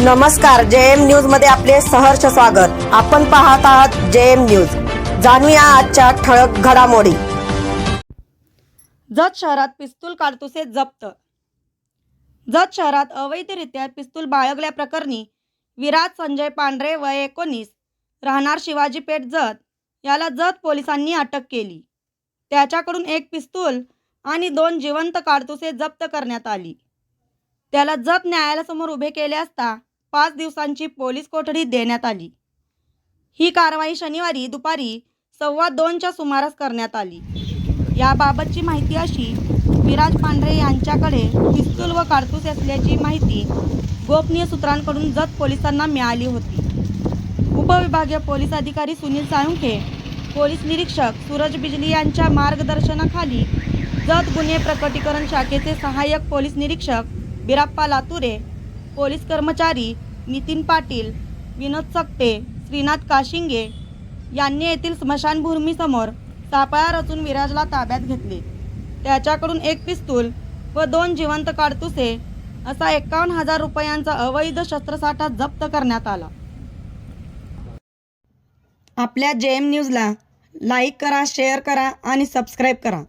नमस्कार जे एम न्यूजमध्ये आपले सहर्ष स्वागत. आपण पाहत आहात जे एम न्यूज. जाणूया आजच्या ठळक घडामोडी. जत शहरात पिस्तूल काडतुसे जप्त. जत शहरात अवैधरित्या पिस्तूल बाळगल्याप्रकरणी विराज संजय पांढरे वय एकोणीस राहणार शिवाजी पेठ जत. याला जत पोलिसांनी अटक केली. त्याच्याकडून एक पिस्तूल आणि दोन जिवंत काडतुसे जप्त करण्यात आली. त्याला जत न्यायालयासमोर उभे केले असता पाच दिवसांची पोलीस कोठडी देण्यात आली. ही कारवाई शनिवारी दुपारी सव्वा दोनच्या सुमारास करण्यात आली. याबाबतची माहिती अशी विराज पांढरे यांच्याकडे पिस्तूल व काडतूस असल्याची माहिती गोपनीय सूत्रांकडून जत पोलिसांना मिळाली होती. उपविभागीय पोलीस अधिकारी सुनील साळुंखे पोलीस निरीक्षक सूरज बिजली यांच्या मार्गदर्शनाखाली जत गुन्हे प्रकटीकरण शाखेचे सहाय्यक पोलीस निरीक्षक बिराप्पा लातुरे पोलीस कर्मचारी नितीन पाटील विनोद सकटे श्रीनाथ काशिंगे यांनी येथील स्मशानभूमीसमोर सापळा रचून विराजला ताब्यात घेतले. त्याच्याकडून एक पिस्तूल व दोन जिवंत काडतुसे असा एकावन्न हजार रुपयांचा अवैध शस्त्रसाठा जप्त करण्यात आला. आपल्या जे एम न्यूजला लाईक करा शेअर करा आणि सबस्क्राईब करा.